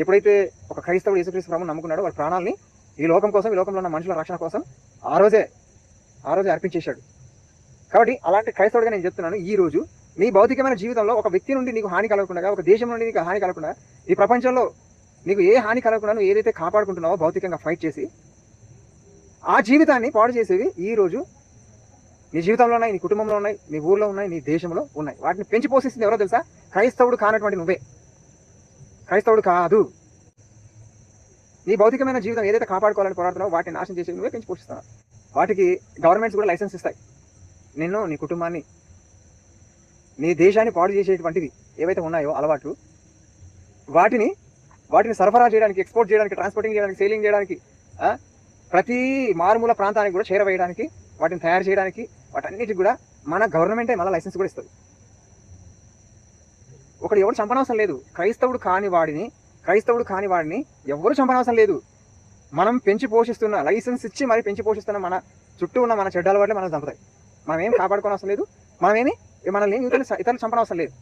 ఎప్పుడైతే ఒక క్రైస్తవుడు యేసుక్రీస్తు ప్రభు నమ్ముకున్నాడో వాడి ప్రాణాలని ఈ లోకం కోసం ఈ లోకంలో ఉన్న మనుషుల రక్షణ కోసం ఆ రోజే ఆ రోజే అర్పించేశాడు. కాబట్టి అలాంటి క్రైస్తవుడిగా నేను చెప్తున్నాను ఈ రోజు నీ భౌతికమైన జీవితంలో ఒక వ్యక్తి నుండి నీకు హాని కలగకుండా ఒక దేశం నుండి నీకు హాని కలగకుండా ఈ ప్రపంచంలో నీకు ఏ హాని కలగకుండా నువ్వు ఏదైతే కాపాడుకుంటున్నావో భౌతికంగా ఫైట్ చేసి ఆ జీవితాన్ని పాడు చేసేవి ఈ రోజు నీ జీవితంలో ఉన్నాయి నీ కుటుంబంలో ఉన్నాయి నీ ఊర్లో ఉన్నాయి నీ దేశంలో ఉన్నాయి. వాటిని పెంచి పోషిస్తుంది ఎవరో తెలుసా? క్రైస్తవుడు కానటువంటి నువ్వే. క్రైస్తవుడు కాదు. నీ భౌతికమైన జీవితం ఏదైతే కాపాడుకోవాలని పోరాడుతున్నావో వాటిని నాశనం చేసి నువ్వే పెంచి పోషిస్తున్నావు వాటికి గవర్నమెంట్స్ కూడా లైసెన్స్ ఇస్తాయి. నిన్ను నీ కుటుంబాన్ని నీ దేశాన్ని పాడు చేసేటువంటివి ఏవైతే ఉన్నాయో అలవాట్లు వాటిని వాటిని సరఫరా చేయడానికి ఎక్స్పోర్ట్ చేయడానికి ట్రాన్స్పోర్టింగ్ చేయడానికి సేలింగ్ చేయడానికి ప్రతి మారుమూల ప్రాంతానికి కూడా చేరవేయడానికి వాటిని తయారు చేయడానికి వాటన్నిటికి కూడా మన గవర్నమెంటే మళ్ళీ లైసెన్స్ కూడా ఇస్తుంది. ఒకడు ఎవరు చంపనవసరం లేదు. క్రైస్తవుడు కాని వాడిని క్రైస్తవుడు కాని వాడిని ఎవరు చంపనవసరం లేదు. మనం పెంచి పోషిస్తున్న లైసెన్స్ ఇచ్చి మరి పెంచి పోషిస్తున్న మన చుట్టూ ఉన్న మన చెడ్డల వల్లే మనం చంపుతాయి. మనం ఏం కాపాడుకోనవసరం లేదు. మనమేమి మనల్ని ఇతరులు ఇతరులు చంపనవసరం లేదు.